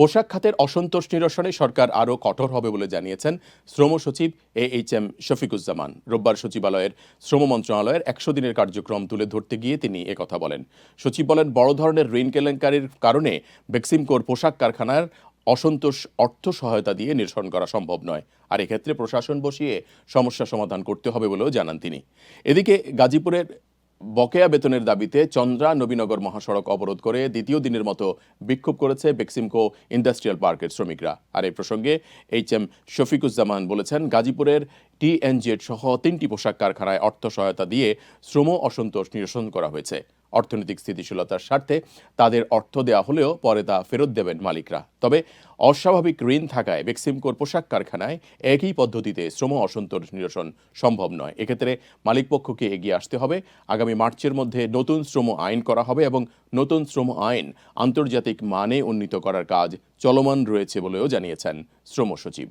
পোশাক খাতের অসন্তোষ নিরসনে সরকার আরও কঠোর হবে বলে জানিয়েছেন শ্রম সচিব এ এইচ এম শফিকুজ্জামান। রোববার সচিবালয়ের শ্রম মন্ত্রণালয়ের একশো দিনের কার্যক্রম তুলে ধরতে গিয়ে তিনি একথা বলেন। সচিব বলেন, বড় ধরনের ঋণ কেলেঙ্কারির কারণে বেক্সিমকোর পোশাক কারখানার অসন্তোষ অর্থ সহায়তা দিয়ে নিরসন করা সম্ভব নয়। আর এক্ষেত্রে প্রশাসন বসিয়ে সমস্যা সমাধান করতে হবে বলেও জানান তিনি। এদিকে গাজীপুরের বকেয়া বেতনের দাবিতে চন্দ্রা নবীনগর মহাসড়ক অবরোধ করে দ্বিতীয় দিনের মতো বিক্ষোভ করেছে বেক্সিমকো ইন্ডাস্ট্রিয়াল পার্কের শ্রমিকরা। আর এই প্রসঙ্গে এইচ এম শফিকুজ্জামান বলেছেন, গাজীপুরের টিএনজেড সহ তিনটি পোশাক কারখানায় অর্থ সহায়তা দিয়ে শ্রম অসন্তোষ নিরসন করা হয়েছে। অর্থনৈতিক স্থিতিশীলতার স্বার্থে তাদের অর্থ দেওয়া হলেও পরে তা ফেরত দেবেন মালিকরা। তবে অস্বাভাবিক ঋণ থাকায় বেক্সিমকোর পোশাক কারখানায় একই পদ্ধতিতে শ্রম অসন্তোষ নিরসন সম্ভব নয়। এক্ষেত্রে মালিকপক্ষকে এগিয়ে আসতে হবে। আগামী মার্চের মধ্যে নতুন শ্রম আইন করা হবে এবং নতুন শ্রম আইন আন্তর্জাতিক মানে উন্নীত করার কাজ চলমান রয়েছে বলেও জানিয়েছেন শ্রম সচিব।